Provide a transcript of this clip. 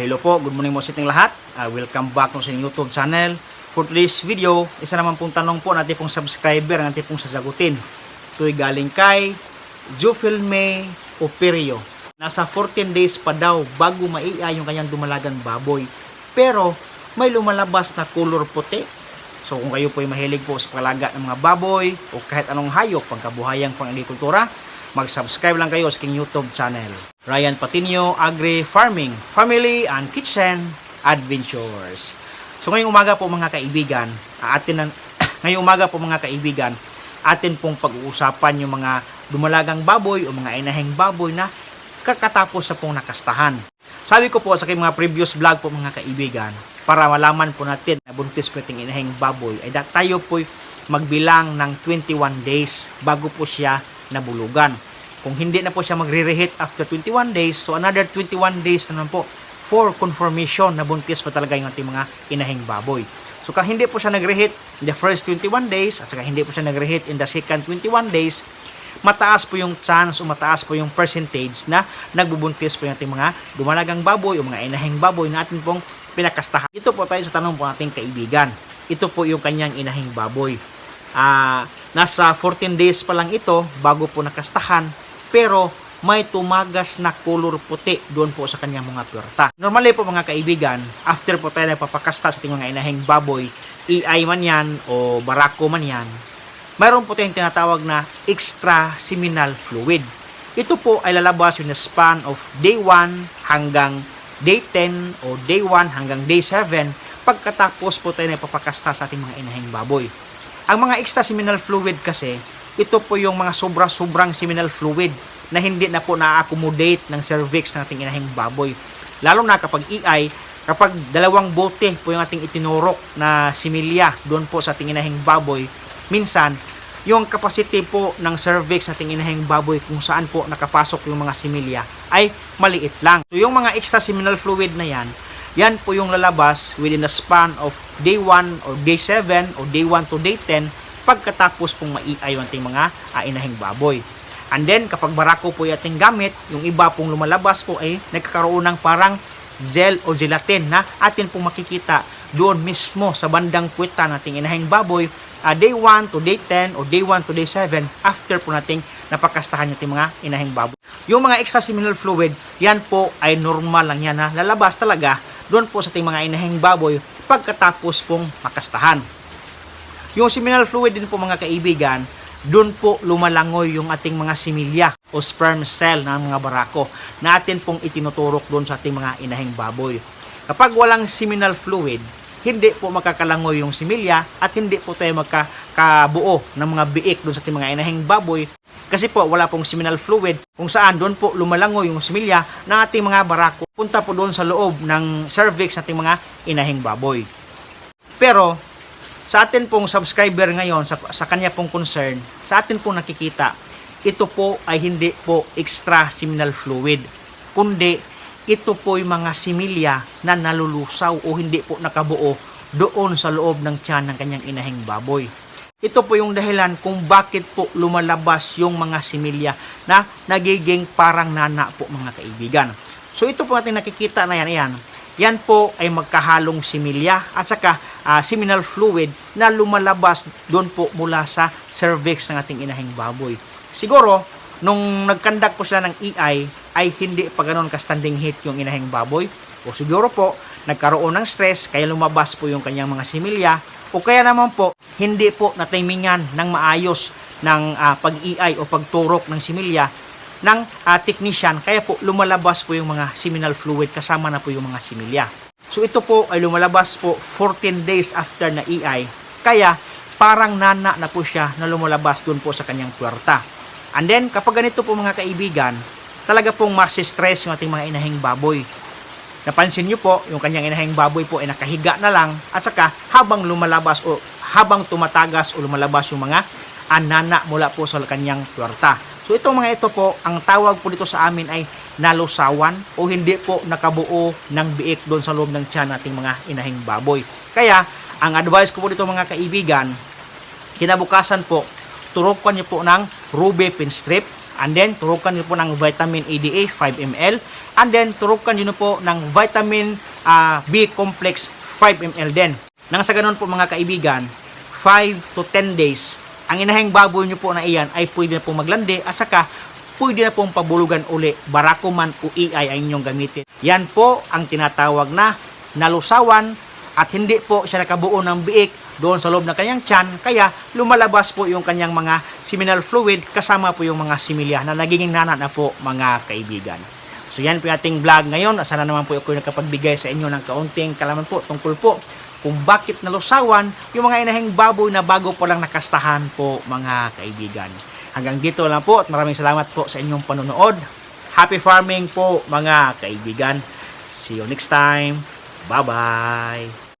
hello po, good morning mo sa ating lahat. Ah, welcome back no sa inyong YouTube channel. For today's video, isa naman pong tanong po natin pong subscriber ang natin pong sasagutin. Ito'y galing kay Jufilme Operio. Nasa 14 days pa daw bago maia yung kanyang dumalagan baboy. Pero may lumalabas na color puti. So kung kayo po ay mahilig po sa palaga ng mga baboy o kahit anong hayop pangkabuhayang pang agrikultura, mag-subscribe lang kayo sa aking YouTube channel. Ryan Patinio Agri Farming, Family and Kitchen Adventures. So ngayong umaga po mga kaibigan, atin ng, ngayong umaga po mga kaibigan, atin pong pag-uusapan yung mga dumalagang baboy o mga inaheng baboy na kakatapos sa pong nakastahan. Sabi ko po sa aking mga previous vlog po mga kaibigan, para malaman po natin na buntis po itong inaheng baboy, ay tayo po magbilang ng 21 days bago po siya nabulugan. Kung hindi na po siya magre-reheat after 21 days, so another 21 days na naman po for confirmation na buntis pa talaga yung ating mga inaheng baboy. So kung hindi po siya nag-reheat in the first 21 days at saka hindi po siya nag-reheat in the second 21 days, mataas po yung chance o mataas po yung percentage na nagbubuntis po yung ating mga dumalagang baboy o mga inaheng baboy na atin pong pinakastahan. Ito po tayo sa tanong po nating kaibigan. Ito po yung kanyang inaheng baboy. Ah, nasa 14 days pa lang ito bago po nakastahan pero may tumagas na color puti doon po sa kanyang mga puwerta. Normally po mga kaibigan, after po tayo nagpapakasta sa ating mga inaheng baboy, EI man yan o barako man yan, mayroon po tayong tinatawag na extra seminal fluid. Ito po ay lalabas in the span of day 1 hanggang day 10 o day 1 hanggang day 7 pagkatapos po tayo nagpapakasta sa ating mga inaheng baboy. Ang mga extra seminal fluid kasi, ito po yung mga sobra-sobrang seminal fluid na hindi na po na-accommodate ng cervix ng ating inaheng baboy. Lalo na kapag EI, kapag dalawang bote po yung ating itinurok na similya doon po sa ating inaheng baboy, minsan, yung capacity po ng cervix sa ating inaheng baboy kung saan po nakapasok yung mga similya ay maliit lang. So yung mga extra seminal fluid na yan, yan po yung lalabas within the span of day 1 or day 7 or day 1 to day 10 pagkatapos pong maiay yung ating mga ah, inaheng baboy. And then, kapag barako po yung ating gamit, yung iba pong lumalabas po ay nagkakaroon ng parang gel o gelatin na atin pong makikita doon mismo sa bandang puweta nating inaheng baboy ah, day 1 to day 10 o day 1 to day 7 after po nating napakastahan yung mga inaheng baboy. Yung mga extra seminal fluid, yan po ay normal lang yan na lalabas talaga doon po sa ating mga inaheng baboy pagkatapos pong makastahan. Yung seminal fluid din po mga kaibigan, doon po lumalangoy yung ating mga similya o sperm cell ng mga barako na atin pong itinuturok doon sa ating mga inaheng baboy. Kapag walang seminal fluid, hindi po makakalangoy yung similya at hindi po tayo magkakabuo ng mga biik doon sa ating mga inaheng baboy kasi po wala pong seminal fluid kung saan doon po lumalangoy yung similya ng ating mga barako punta po doon sa loob ng cervix ng ating mga inaheng baboy. Pero sa atin pong subscriber ngayon, sa, sa kanya pong concern, sa atin pong nakikita, ito po ay hindi po extra seminal fluid, kundi ito po yung mga similya na nalulusaw o hindi po nakabuo doon sa loob ng tiyan ng kanyang inahing baboy. Ito po yung dahilan kung bakit po lumalabas yung mga similya na nagiging parang nana po mga kaibigan. So ito po natin nakikita na yan, yan. Yan po ay magkahalong similya at saka ah, seminal fluid na lumalabas doon po mula sa cervix ng ating inahing baboy. Siguro, nung nagkandak po sila ng EI, ay hindi pa ganoon ka-standing heat yung inahing baboy. O siguro po, nagkaroon ng stress, kaya lumabas po yung kanyang mga similya. O kaya naman po, hindi po natimingan ng maayos ng ah, pag-EI o pagturok ng similya ng ah, technician. Kaya po, lumalabas po yung mga seminal fluid kasama na po yung mga similya. So ito po ay lumalabas po 14 days after na EI. Kaya parang nana na po siya na lumalabas doon po sa kanyang puwerta. And then kapag ganito po mga kaibigan, talaga pong stress yung ating mga inahing baboy. Napansin nyo po, yung kanyang inahing baboy po ay nakahiga na lang at saka habang lumalabas o habang tumatagas o lumalabas yung mga anana mula po sa kanyang puwerta. So itong mga ito po, ang tawag po dito sa amin ay nalusawan o hindi po nakabuo ng biik doon sa loob ng tiyan nating mga inahing baboy. Kaya, ang advice ko po dito mga kaibigan, kinabukasan po, turukan niyo po ng ruby pin strip And then, turukan nyo po ng vitamin EDA 5 ml. And then, turukan nyo po ng vitamin ah, B complex 5 ml din. Nang sa ganun po mga kaibigan, 5 to 10 days, ang inahing baboy nyo po na iyan ay pwede na pong maglandi at saka pwede na pong pabulugan uli, barako man o EI ang inyong gamitin. Yan po ang tinatawag na nalusawan at hindi po siya nakabuo ng biik doon sa loob ng kanyang tiyan, kaya lumalabas po yung kanyang mga seminal fluid kasama po yung mga similya na nagiging nana na po mga kaibigan. So yan po yung ating vlog ngayon. Sana naman po ako nakapagbigay sa inyo ng kaunting kalaman po tungkol po kung bakit nalusawan yung mga inahing baboy na bago po lang nakastahan po mga kaibigan. Hanggang dito lang po at maraming salamat po sa inyong panonood. Happy farming po mga kaibigan. See you next time. Bye-bye.